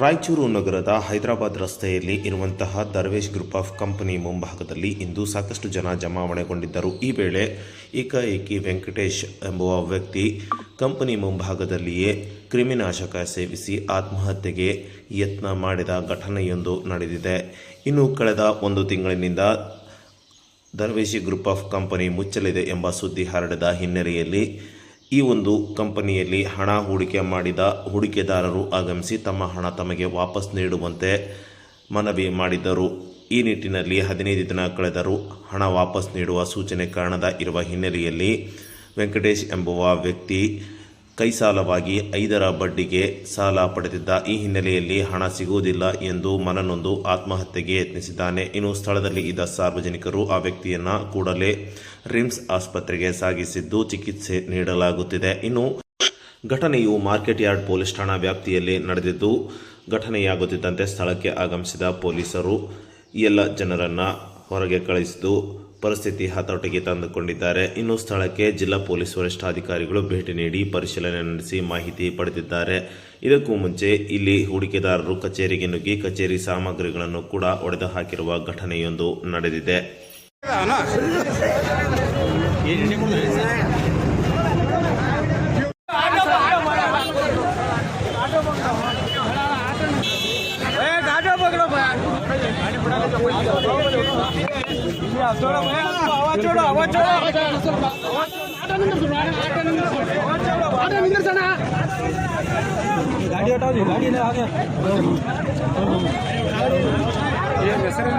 ರಾಯಚೂರು ನಗರದ ಹೈದರಾಬಾದ್ ರಸ್ತೆಯಲ್ಲಿ ಇರುವಂತಹ ದರ್ವೇಶ್ ಗ್ರೂಪ್ ಆಫ್ ಕಂಪನಿ ಮುಂಭಾಗದಲ್ಲಿ ಇಂದು ಸಾಕಷ್ಟು ಜನ ಜಮಾವಣೆಗೊಂಡಿದ್ದರು. ಈ ವೇಳೆ ಏಕಾಏಕಿ ವೆಂಕಟೇಶ್ ಎಂಬುವ ವ್ಯಕ್ತಿ ಕಂಪನಿ ಮುಂಭಾಗದಲ್ಲಿಯೇ ಕ್ರಿಮಿನಾಶಕ ಸೇವಿಸಿ ಆತ್ಮಹತ್ಯೆಗೆ ಯತ್ನ ಮಾಡಿದ ಘಟನೆಯೊಂದು ನಡೆದಿದೆ. ಇನ್ನು ಕಳೆದ ಒಂದು ತಿಂಗಳಿನಿಂದ ದರ್ವೇಶಿ ಗ್ರೂಪ್ ಆಫ್ ಕಂಪನಿ ಮುಚ್ಚಲಿದೆ ಎಂಬ ಸುದ್ದಿ ಹರಡಿದ ಹಿನ್ನೆಲೆಯಲ್ಲಿ ಈ ಒಂದು ಕಂಪನಿಯಲ್ಲಿ ಹಣ ಹೂಡಿಕೆ ಮಾಡಿದ ಹೂಡಿಕೆದಾರರು ಆಗಮಿಸಿ ತಮ್ಮ ಹಣ ತಮಗೆ ವಾಪಸ್ ನೀಡುವಂತೆ ಮನವಿ ಮಾಡಿದ್ದರು. ಈ ನಿಟ್ಟಿನಲ್ಲಿ ಹದಿನೈದು ದಿನ ಕಳೆದರೂ ಹಣ ವಾಪಸ್ ನೀಡುವ ಸೂಚನೆ ಕಾಣದ ಇರುವ ಹಿನ್ನೆಲೆಯಲ್ಲಿ ವೆಂಕಟೇಶ್ ಎಂಬುವ ವ್ಯಕ್ತಿ ಕೈ ಸಾಲವಾಗಿ ಐದರ ಬಡ್ಡಿಗೆ ಸಾಲ ಪಡೆದಿದ್ದ ಈ ಹಿನ್ನೆಲೆಯಲ್ಲಿ ಹಣ ಸಿಗುವುದಿಲ್ಲ ಎಂದು ಮನನೊಂದು ಆತ್ಮಹತ್ಯೆಗೆ ಯತ್ನಿಸಿದ್ದಾನೆ. ಇನ್ನು ಸ್ಥಳದಲ್ಲಿ ಇದ್ದ ಸಾರ್ವಜನಿಕರು ಆ ವ್ಯಕ್ತಿಯನ್ನ ಕೂಡಲೇ ರಿಮ್ಸ್ ಆಸ್ಪತ್ರೆಗೆ ಸಾಗಿಸಿದ್ದು ಚಿಕಿತ್ಸೆ ನೀಡಲಾಗುತ್ತಿದೆ. ಇನ್ನು ಘಟನೆಯು ಮಾರ್ಕೆಟ್ ಯಾರ್ಡ್ ಪೊಲೀಸ್ ಠಾಣಾ ವ್ಯಾಪ್ತಿಯಲ್ಲಿ ನಡೆದಿದ್ದು, ಘಟನೆಯಾಗುತ್ತಿದ್ದಂತೆ ಸ್ಥಳಕ್ಕೆ ಆಗಮಿಸಿದ ಪೊಲೀಸರು ಎಲ್ಲ ಜನರನ್ನ ಹೊರಗೆ ಕಳಿಸಿದ್ದು ಪರಿಸ್ಥಿತಿ ಹತೋಟಿಗೆ ತಂದುಕೊಂಡಿದ್ದಾರೆ. ಇನ್ನು ಸ್ಥಳಕ್ಕೆ ಜಿಲ್ಲಾ ಪೊಲೀಸ್ ವರಿಷ್ಠಾಧಿಕಾರಿಗಳು ಭೇಟಿ ನೀಡಿ ಪರಿಶೀಲನೆ ನಡೆಸಿ ಮಾಹಿತಿ ಪಡೆದಿದ್ದಾರೆ. ಇದಕ್ಕೂ ಮುಂಚೆ ಇಲ್ಲಿ ಹೂಡಿಕೆದಾರರು ಕಚೇರಿಗೆ ನುಗ್ಗಿ ಕಚೇರಿ ಸಾಮಗ್ರಿಗಳನ್ನು ಕೂಡ ಒಡೆದು ಹಾಕಿರುವ ಘಟನೆಯೊಂದು ನಡೆದಿದೆ. ಗಾಡಿ ಹಟಾವ್ ಗಾಡಿ ಹಾಗೆ ಹೆಸರು